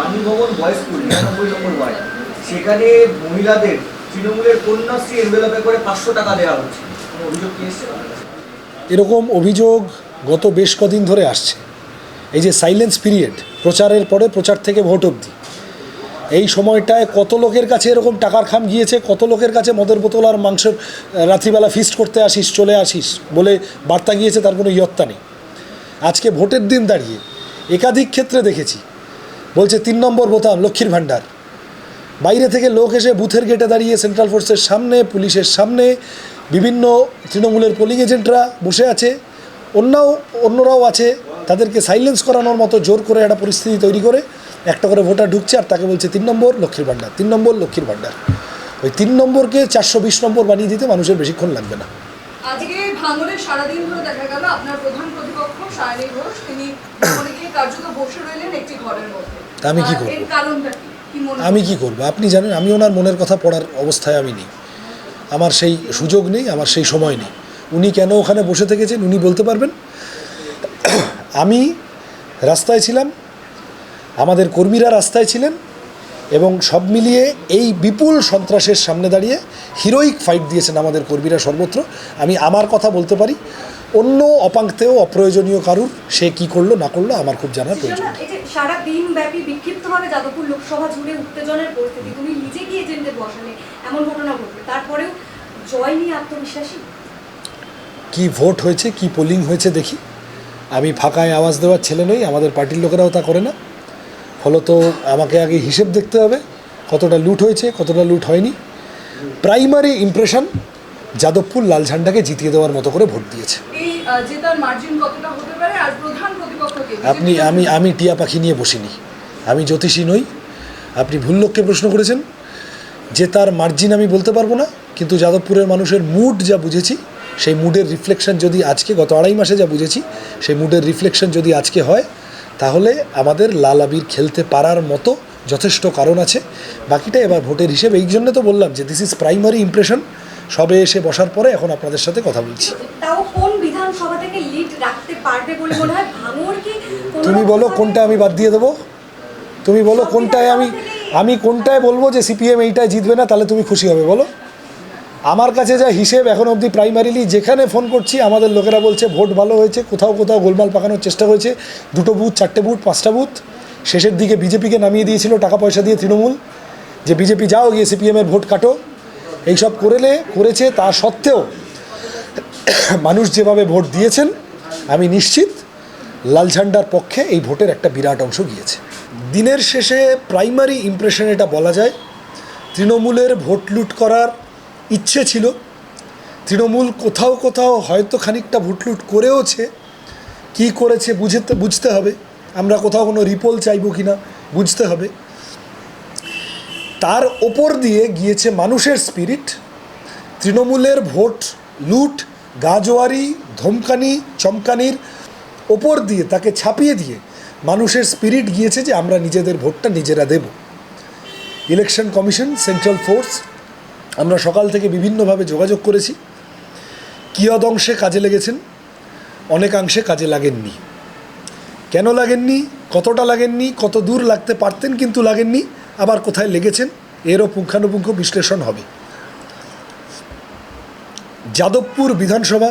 পানি ভবন boys school নিরানব্বই নম্বর ওয়ার্ড। সেখানে মহিলাদের, তৃণমূলের কন্যাশ্রী এনভেলপে করে পাঁচশো টাকা দেওয়া হচ্ছে। অভিযোগ কি এসছে? এরকম অভিযোগ গত বেশ কদিন ধরে আসছে। এই যে সাইলেন্স পিরিয়ড প্রচারের পরে প্রচার থেকে ভোট অবধি। এই সময়টায় কত লোকের কাছে এরকম টাকার খাম গিয়েছে, কত লোকের কাছে মদের বোতল আর মাংসের রাত্রিবেলা ফিস্ট করতে আসিস, চলে আসিস বলে বার্তা গিয়েছে, তার কোনো ইয়ত্তা নেই। আজকে ভোটের দিন দাঁড়িয়ে একাধিক ক্ষেত্রে দেখেছি বলছে, তিন নম্বর বোতাম, লক্ষ্মীর ভাণ্ডার। বাইরে থেকে লোক এসে বুথের গেটে দাঁড়িয়ে সেন্ট্রাল ফোর্সের সামনে, পুলিশের সামনে, বিভিন্ন তৃণমূলের পোলিং এজেন্টরা বসে আছে। অন্যও, অন্যরাও আছে। তাদেরকে সাইলেন্স করানোর মতো জোর করে একটা পরিস্থিতি তৈরি করে, একটা করে ভোটার ঢুকছে আর তাকে বলছে, তিন নম্বর, লক্ষ্মীর ভাণ্ডার, তিন নম্বর, লক্ষ্মীর ভাণ্ডার। ওই তিন নম্বরকে চারশো বিশ নম্বর বানিয়ে দিতে মানুষের বেশিক্ষণ লাগবে না। আজকে তা আমি কি করব? আমি কি করব? আপনি জানেন আমি ওনার মনের কথা পড়ার অবস্থায় আমি নেই। আমার সেই সুযোগ নেই আমার সেই সময় নেই। উনি কেন ওখানে বসে থেকেছেন উনি বলতে পারবেন? আমি রাস্তায় ছিলাম আমাদের কর্মীরা রাস্তায় ছিলেন এবং সব মিলিয়ে এই বিপুল সন্ত্রাসের সামনে দাঁড়িয়ে হিরোইক ফাইট দিয়েছেন আমাদের কর্মীরা সর্বত্র। আমি আমার কথা বলতে পারি অন্য অপাঙ্ক্তেও অপ্রয়োজনীয় কারুর সে কি করল না করল আমার খুব জানার প্রয়োজন। সারা দিন ব্যাপী বিক্ষিপ্তভাবে যাদবপুর লোকসভা জুড়ে উত্তেজনের পরিস্থিতি তুমি নিজে গিয়ে এজেন্টদের বসালে এমন ঘটনা ঘটবে। তারপরেও জয় নিয়ে আত্মবিশ্বাসী? কি ভোট হয়েছে কি পোলিং হয়েছে দেখি। আমি ফাঁকায় আওয়াজ দেওয়ার ছেলে নই আমাদের পার্টির লোকেরাও তা করে না। ফলত আমাকে আগে হিসেব দেখতে হবে কতটা লুট হয়েছে কতটা লুট হয়নি। প্রাইমারি ইমপ্রেশন যাদবপুর লাল ঝান্ডাকে জিতিয়ে দেওয়ার মতো করে ভোট দিয়েছে। আপনি আমি আমি টিয়া পাখি নিয়ে বসিনি। আমি জ্যোতিষী নই। আপনি ভুল লোককে প্রশ্ন করেছেন। যে তার মার্জিন আমি বলতে পারব না কিন্তু যাদবপুরের মানুষের মুড যা বুঝেছি সেই মুডের রিফ্লেকশন যদি আজকে গত আড়াই মাসে যা বুঝেছি সেই মুডের রিফ্লেকশন যদি আজকে হয় তাহলে আমাদের লাল আবির খেলতে পারার মতো যথেষ্ট কারণ আছে। বাকিটা এবার ভোটের হিসেবে এই জন্য তো বললাম যে দিস ইজ প্রাইমারি ইমপ্রেশন সবে এসে বসার পরে এখন আপনাদের সাথে কথা বলছি। তুমি বলো কোনটা আমি বাদ দিয়ে দেবো? তুমি বলো কোনটায় আমি আমি কোনটায় বলব যে সিপিএম এইটায় জিতবে না তাহলে তুমি খুশি হবে বলো। আমার কাছে যা হিসেব এখন অবধি প্রাইমারিলি যেখানে ফোন করছি আমাদের লোকেরা বলছে ভোট ভালো হয়েছে কোথাও কোথাও গোলমাল পাকানোর চেষ্টা হয়েছে। দুটো বুথ চারটে বুথ পাঁচটা বুথ। শেষের দিকে বিজেপিকে নামিয়ে দিয়েছিল টাকা পয়সা দিয়ে তৃণমূল। যে বিজেপি যাও গিয়ে সিপিএমের ভোট কাটো। এইসব করেলে, করেছে তা সত্ত্বেও মানুষ যেভাবে ভোট দিয়েছেন, আমি নিশ্চিত লাল ঝান্ডার পক্ষে এই ভোটের একটা বিরাট অংশ গিয়েছে। দিনের শেষে প্রাইমারি ইমপ্রেশন এটা বলা যায়, তৃণমূলের ভোট লুট করার ইচ্ছে ছিল। তৃণমূল কোথাও কোথাও হয়তো খানিকটা ভোট লুট করেওছে, কী করেছে বুঝতে বুঝতে হবে। আমরা কোথাও কোনো রিপোল চাইব কি না বুঝতে হবে। তার ওপর দিয়ে গিয়েছে মানুষের স্পিরিট তৃণমূলের ভোট, লুট, গাজোয়ারি, ধমকানি, চমকানির ওপর দিয়ে তাকে ছাপিয়ে দিয়ে মানুষের স্পিরিট গিয়েছে যে আমরা নিজেদের ভোটটা নিজেরা দেব। ইলেকশন কমিশন সেন্ট্রাল ফোর্স আমরা সকাল থেকে বিভিন্নভাবে যোগাযোগ করেছি। কিয়দ অংশে কাজে লেগেছেন, অনেকাংশে কাজে লাগেননি। কেন লাগেননি, কতটা লাগেননি, কত দূর লাগতে পারতেন কিন্তু লাগেননি। আবার কোথায় লেগেছেন, এরও পুঙ্খানুপুঙ্খ বিশ্লেষণ হবে। যাদবপুর বিধানসভা,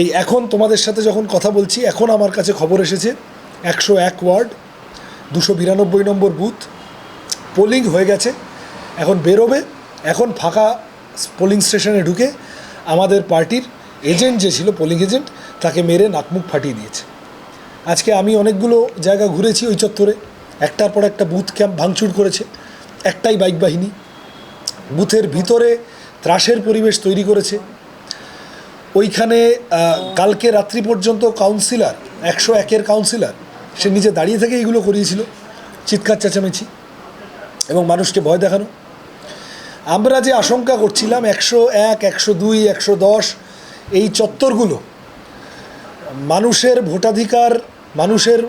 এই এখন তোমাদের সাথে যখন কথা বলছি, এখন আমার কাছে খবর এসেছে, একশো এক ওয়ার্ড, দুশো বিরানব্বই নম্বর বুথ, পোলিং হয়ে গেছে, এখন বেরোবে, এখন ফাঁকা পোলিং স্টেশনে ঢুকে আমাদের পার্টির এজেন্ট যে ছিল, পোলিং এজেন্ট, তাকে মেরে নাকমুখ ফাটিয়ে দিয়েছে। আজকে আমি অনেকগুলো জায়গা ঘুরেছি ওই চত্বরে। একটার পর একটা বুথ ক্যাম্প ভাঙচুর করেছে, একটাই বাইক বাহিনী। বুথের ভিতরে ত্রাসের পরিবেশ তৈরি করেছে। ওইখানে কালকে রাত্রি পর্যন্ত কাউন্সিলর একশো একের কাউন্সিলর সে নিজে দাঁড়িয়ে থেকে এইগুলো করিয়েছিল। চিৎকার চেঁচামেচি এবং মানুষকে ভয় দেখানো। আমরা যে আশঙ্কা করছিলাম, একশো এক, একশো দুই, একশো দশ, এই চত্বরগুলো, মানুষের ভোটাধিকার মানুষের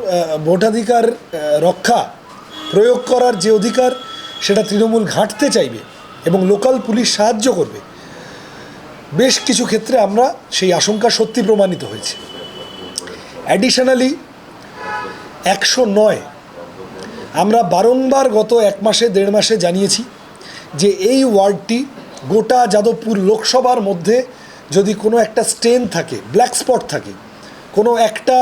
ভোটাধিকার রক্ষা প্রয়োগ করার যে অধিকার, সেটা তৃণমূল ঘাঁটতে চাইবে এবং লোকাল পুলিশ সাহায্য করবে। বেশ কিছু ক্ষেত্রে আমরা সেই আশঙ্কা সত্যি প্রমাণিত হয়েছে। অ্যাডিশনালি একশো নয় আমরা বারংবার গত এক মাসে, দেড় মাসে জানিয়েছি যে এই ওয়ার্ডটি গোটা যাদবপুর লোকসভার মধ্যে যদি কোনো একটা স্টেন থাকে, ব্ল্যাক স্পট থাকে কোনো একটা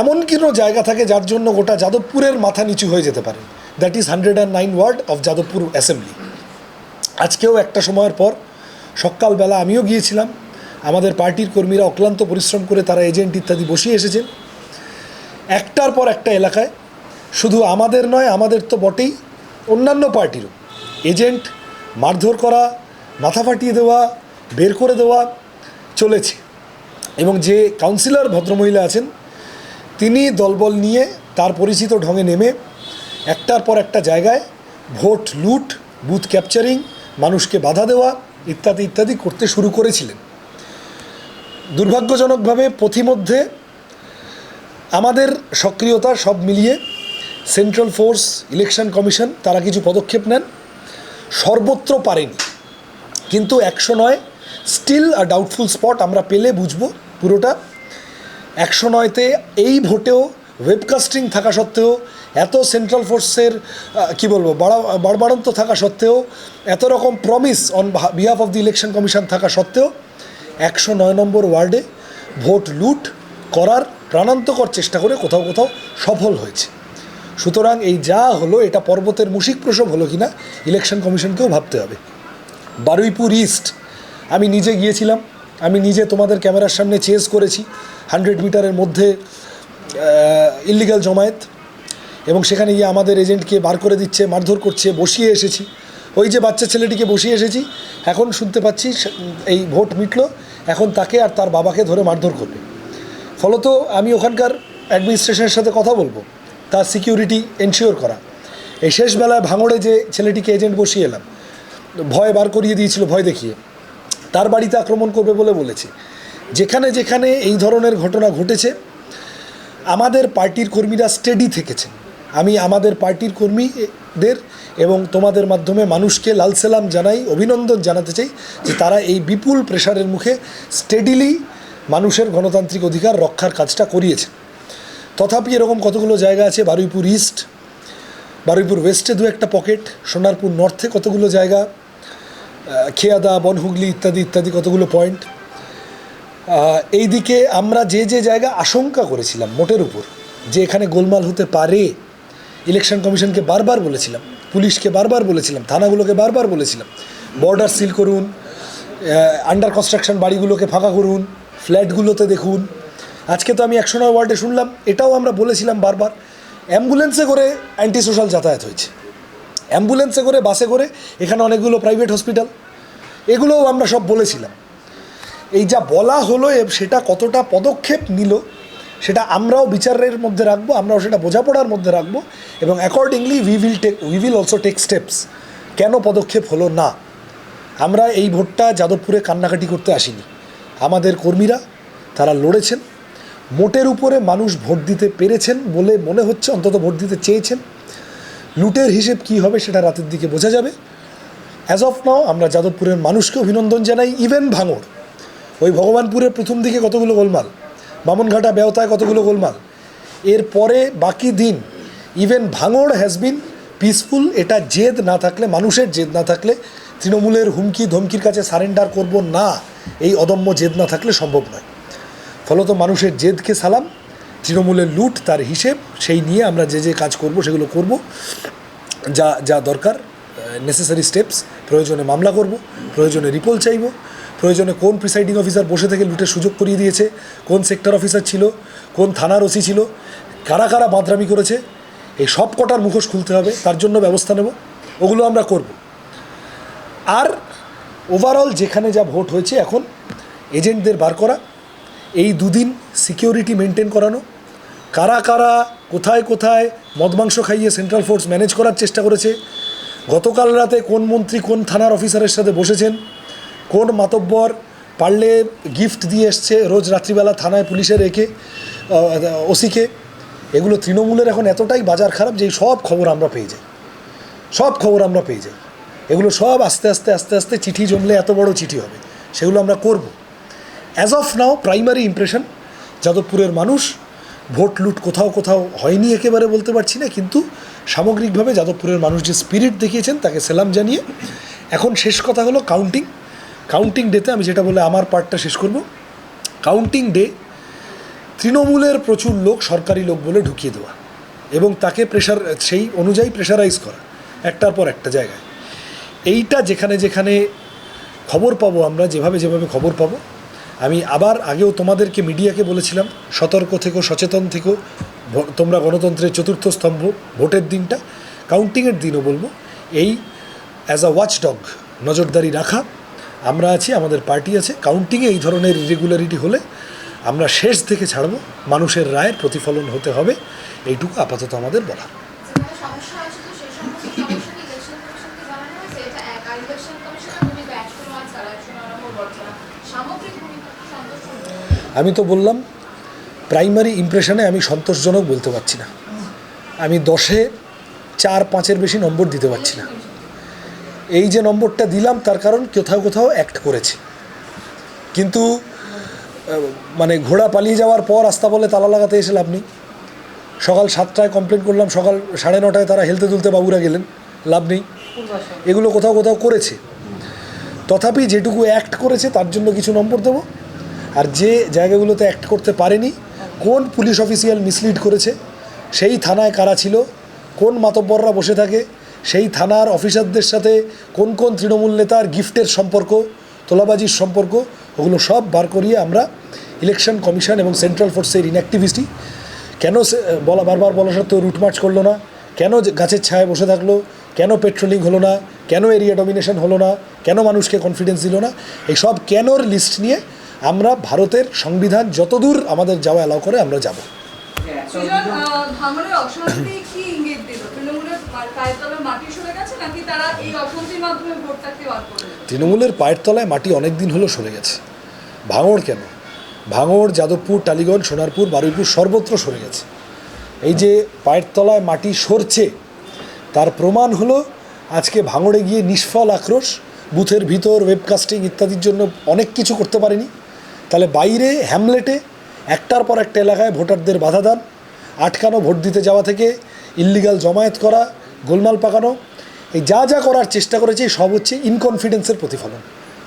এমন কোনো জায়গা থাকে যার জন্য গোটা যাদবপুরের মাথা নিচু হয়ে যেতে পারে। That is hundred and nine ward of Jadavpur assembly আজকেও একটা সময়ের পর সকালবেলা আমিও গিয়েছিলাম। আমাদের পার্টির কর্মীরা অক্লান্ত পরিশ্রম করে তারা এজেন্ট ইত্যাদি বসিয়ে এসেছেন। একটার পর একটা এলাকায়। শুধু আমাদের নয়, আমাদের তো বটেই অন্যান্য পার্টিরও। এজেন্ট মারধর করা, মাথা ফাটিয়ে দেওয়া, বের করে দেওয়া চলেছে। এবং যে কাউন্সিলর ভদ্রমহিলা আছেন, তিনি দলবল নিয়ে তার পরিচিত ঢঙে নেমে একটার পর একটা জায়গায় ভোট, লুট, বুথ ক্যাপচারিং, মানুষকে বাধা দেওয়া ইত্যাদি ইত্যাদি করতে শুরু করেছিলেন। দুর্ভাগ্যজনকভাবে পথিমধ্যে আমাদের সক্রিয়তা সব মিলিয়ে সেন্ট্রাল ফোর্স, ইলেকশন কমিশন তারা কিছু পদক্ষেপ নেন। সর্বত্র পারেনি। কিন্তু একশো নয়, স্টিল আ ডাউটফুল স্পট আমরা পেলে বুঝব পুরোটা। একশো নয়তে এই ভোটেও ওয়েবকাস্টিং থাকা সত্ত্বেও, এত সেন্ট্রাল ফোর্সের কি বলব, বাড়া বাড়বাড়ন্ত থাকা সত্ত্বেও, এত রকম promise on behalf of the election commission থাকা সত্ত্বেও, একশো নয় নম্বর ওয়ার্ডে ভোট লুট করার প্রাণান্তকর চেষ্টা করে কোথাও কোথাও সফল হয়েছে। সুতরাং এই যা হলো, এটা পর্বতের মুশিক প্রসব হলো কিনা ইলেকশন কমিশনকেও ভাবতে হবে। বারুইপুর ইস্ট আমি নিজে গিয়েছিলাম। আমি নিজে তোমাদের ক্যামেরার সামনে চেস করেছি, হান্ড্রেড মিটারের মধ্যে ইল্লিগাল জমায়েত, এবং সেখানে গিয়ে আমাদের এজেন্টকে বার করে দিচ্ছে, মারধর করছে, বসিয়ে এসেছি। ওই যে বাচ্চা ছেলেটিকে বসিয়ে এসেছি, এখন শুনতে পাচ্ছি এই ভোট মিটলো, এখন তাকে আর তার বাবাকে ধরে মারধর করবে। ফলত আমি ওখানকার অ্যাডমিনিস্ট্রেশনের সাথে কথা বলব, তার সিকিউরিটি এনশিওর করা। এই শেষবেলায় ভাঙড়ে যে ছেলেটিকে এজেন্ট বসিয়ে এলাম, ভয় বার করিয়ে দিয়েছিল, ভয় দেখিয়ে। তার বাড়িতে আক্রমণ করবে বলে বলেছে। যেখানে যেখানে এই ধরনের ঘটনা ঘটেছে, আমাদের পার্টির কর্মীরা স্টেডি থেকেছেন আমি আমাদের পার্টির কর্মীদের এবং তোমাদের মাধ্যমে মানুষকে লাল সালাম জানাই, অভিনন্দন জানাতে চাই যে তারা এই বিপুল প্রেশারের মুখে স্টেডিলি মানুষের গণতান্ত্রিক অধিকার রক্ষার কাজটা করিয়েছে। তথাপি এরকম কতগুলো জায়গা আছে? বারুইপুর ইস্ট বারুইপুর ওয়েস্টে দু একটা পকেট সোনারপুর নর্থে কতগুলো জায়গা? খেয়াদা, বনহুগলি ইত্যাদি ইত্যাদি কতগুলো পয়েন্ট এই দিকে আমরা যে যে জায়গা আশঙ্কা করেছিলাম মোটের উপর, যে এখানে গোলমাল হতে পারে ইলেকশন কমিশনকে বারবার বলেছিলাম, পুলিশকে বারবার বলেছিলাম, থানাগুলোকে বারবার বলেছিলাম বর্ডার সিল করুন আন্ডার কনস্ট্রাকশন বাড়িগুলোকে ফাঁকা করুন, ফ্ল্যাটগুলোতে দেখুন। আজকে তো আমি একশো নয় ওয়ার্ডে শুনলাম, এটাও আমরা বলেছিলাম বারবার। অ্যাম্বুলেন্সে করে অ্যান্টি সোশ্যাল যাতায়াত হয়েছে। অ্যাম্বুলেন্সে করে, বাসে করে, এখানে অনেকগুলো প্রাইভেট হসপিটাল এগুলোও আমরা সব বলেছিলাম। এই যা বলা হলো সেটা কতটা পদক্ষেপ নিল, সেটা আমরাও বিচারের মধ্যে রাখব, আমরাও সেটা বোঝাপড়ার মধ্যে রাখব এবং accordingly we will take we will also take steps কেন পদক্ষেপ হলো না? আমরা এই ভোটটা যাদবপুরে কান্নাকাটি করতে আসিনি। আমাদের কর্মীরা, তারা লড়েছেন। মোটের উপরে মানুষ ভোট দিতে পেরেছেন বলে মনে হচ্ছে, অন্তত ভোট দিতে চেয়েছেন। লুটের হিসেব কী হবে সেটা রাতের দিকে বোঝা যাবে। অ্যাজ অফ নাও আমরা যাদবপুরের মানুষকে অভিনন্দন জানাই ইভেন ভাঙড়। ওই ভগবানপুরের প্রথম দিকে কতগুলো গোলমাল? বামনঘাটা বেওতায় কতগুলো গোলমাল? এরপরে বাকি দিন ইভেন ভাঙড় হ্যাজ বিন পিসফুল এটা জেদ না থাকলে, মানুষের জেদ না থাকলে, তৃণমূলের হুমকি, ধমকির কাছে সারেন্ডার করব না, এই অদম্য জেদ না থাকলে সম্ভব নয়। ফলত মানুষের জেদকে সালাম তৃণমূলের লুট তার হিসেব, সেই নিয়ে আমরা যে যে কাজ করব, সেগুলো করব। যা যা দরকার নেসেসারি স্টেপস প্রয়োজনে মামলা করব, প্রয়োজনে রিপোল চাইব, প্রয়োজনে কোন প্রিসাইডিং অফিসার বসে থেকে লুটের সুযোগ করিয়ে দিয়েছে, কোন সেক্টর অফিসার ছিল, কোন থানার ওসি ছিল, কারা কারা বাদরামি করেছে, এই সব কটার মুখোশ খুলতে হবে, তার জন্য ব্যবস্থা নেব, ওগুলো আমরা করব। আর ওভারঅল যেখানে যা ভোট হয়েছে এখন এজেন্টদের বার করা, এই দুদিন সিকিউরিটি মেনটেন করানো কারা কারা, কোথায় কোথায় মদমাংস খাইয়ে সেন্ট্রাল ফোর্স ম্যানেজ করার চেষ্টা করেছে, গতকাল রাতে কোন মন্ত্রী কোন থানার অফিসারের সাথে বসেছেন, কোন মাতব্বর পারলে গিফট দিয়ে এসছে রোজ রাত্রিবেলা থানায় পুলিশে রেখে ওসিকে, এগুলো তৃণমূলের এখন এতটাই বাজার খারাপ যে সব খবর আমরা পেয়ে যাই, সব খবর আমরা পেয়ে যাই, এগুলো সব আস্তে আস্তে আস্তে আস্তে চিঠি জমলে এত বড় চিঠি হবে, সেগুলো আমরা করব। As of now primary impression যাদবপুরের মানুষ ভোট লুট কোথাও কোথাও হয়নি একেবারে বলতে পারছি না, কিন্তু সামগ্রিকভাবে যাদবপুরের মানুষ যে স্পিরিট দেখিয়েছেন, তাকে সেলাম জানিয়ে এখন শেষ কথা হলো কাউন্টিং কাউন্টিং ডেতে আমি যেটা বলে আমার পার্টটা শেষ করব। কাউন্টিং ডে তৃণমূলের প্রচুর লোক সরকারি লোক বলে ঢুকিয়ে দেওয়া এবং তাকে প্রেশার সেই অনুযায়ী প্রেশারাইজ করা, একটার পর একটা জায়গায়। এইটা যেখানে যেখানে খবর পাবো আমরা, যেভাবে যেভাবে খবর পাবো আমি আবার আগেও তোমাদেরকে মিডিয়াকে বলেছিলাম, সতর্ক থেকো, সচেতন থেকো তোমরা গণতন্ত্রের চতুর্থ স্তম্ভ, ভোটের দিনটা কাউন্টিংয়ের দিনও বলব। এই অ্যাজ আ ওয়াচ ডগ নজরদারি রাখা, আমরা আছি, আমাদের পার্টি আছে কাউন্টিংয়ে এই ধরনের ইরেগুলারিটি হলে আমরা শেষ থেকে ছাড়বো, মানুষের রায়ের প্রতিফলন হতে হবে, এইটুকু আপাতত আমাদের বলা। সামগ্রিক আমি তো বললাম প্রাইমারি ইমপ্রেশনে আমি সন্তোষজনক বলতে পারছি না। আমি দশে চার পাঁচের বেশি নম্বর দিতে পারছি না। এই যে নম্বরটা দিলাম, তার কারণ কোথাও কোথাও অ্যাক্ট করেছে। কিন্তু মানে ঘোড়া পালিয়ে যাওয়ার পর রাস্তা বলে তালা লাগাতে এসে লাভ নেই। সকাল সাতটায় কমপ্লেন করলাম, সকাল সাড়ে নটায় তারা হেলতে তুলতে বাবুরা গেলেন, লাভ নেই। এগুলো কোথাও কোথাও করেছে। তথাপি যেটুকু অ্যাক্ট করেছে, তার জন্য কিছু নম্বর দেবো। আর যে জায়গাগুলোতে অ্যাক্ট করতে পারেনি, কোন পুলিশ অফিসিয়াল মিসলিড করেছে, সেই থানায় কারা ছিল, কোন মাতব্বররা বসে থাকে, সেই থানার অফিসারদের সাথে কোন কোন তৃণমূল নেতার গিফটের সম্পর্ক, তোলাবাজির সম্পর্ক, ওগুলো সব বার করিয়ে আমরা ইলেকশন কমিশন এবং সেন্ট্রাল ফোর্সের ইনঅ্যাক্টিভিটি কেন বলা বারবার বলা সত্ত্বেও রুট মার্চ করল না, কেন গাছের ছায়ায় বসে থাকল, কেন পেট্রোলিং হলো না, কেন এরিয়া ডমিনেশন হলো না, কেন মানুষকে কনফিডেন্স দিল না এই সব কেনর লিস্ট নিয়ে আমরা ভারতের সংবিধান যতদূর আমাদের যাওয়া অ্যালাউ করে আমরা যাব। যে একটা সুজন অভিযোগ- আহ, ভাঙড়ের অশান্তি কি ইঙ্গিত দিল? তৃণমূলের পায়ের তলায় মাটি সরে গেছে নাকি তারা এই অশান্তির মাধ্যমে ভোটটাকে বার করবে তৃণমূলের পায়ের তলায় মাটি অনেক দিন হলো সরে গেছে। ভাঙড় কেন? ভাঙড় যাদবপুর টালিগঞ্জ সোনারপুর বারুইপুর সর্বত্র সরে গেছে। এই যে পায়ের তলায় মাটি সরছে তার প্রমাণ হলো আজকে ভাঙড়ে গিয়ে নিষ্ফল আক্রোশ বুথের ভিতর ওয়েবকাস্টিং ইত্যাদির জন্য অনেক কিছু করতে পারেনি। তাহলে বাইরে হ্যামলেটে একটার পর একটা এলাকায় ভোটারদের বাধা দান, আটকানো, ভোট দিতে যাওয়া থেকে ইল্লিগাল জমায়েত করা, গোলমাল পাকানো, এই যা যা করার চেষ্টা করেছে, সব হচ্ছে ইনকনফিডেন্সের প্রতিফলন।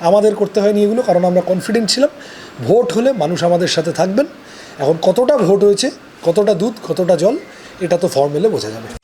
আমাদের করতে হয়নি এগুলো, কারণ আমরা কনফিডেন্ট ছিলাম। ভোট হলে মানুষ আমাদের সাথে থাকবেন। এখন কতটা ভোট হয়েছে, কতটা দুধ, কতটা জল, এটা তো ফর্মেলে বোঝা যাবে।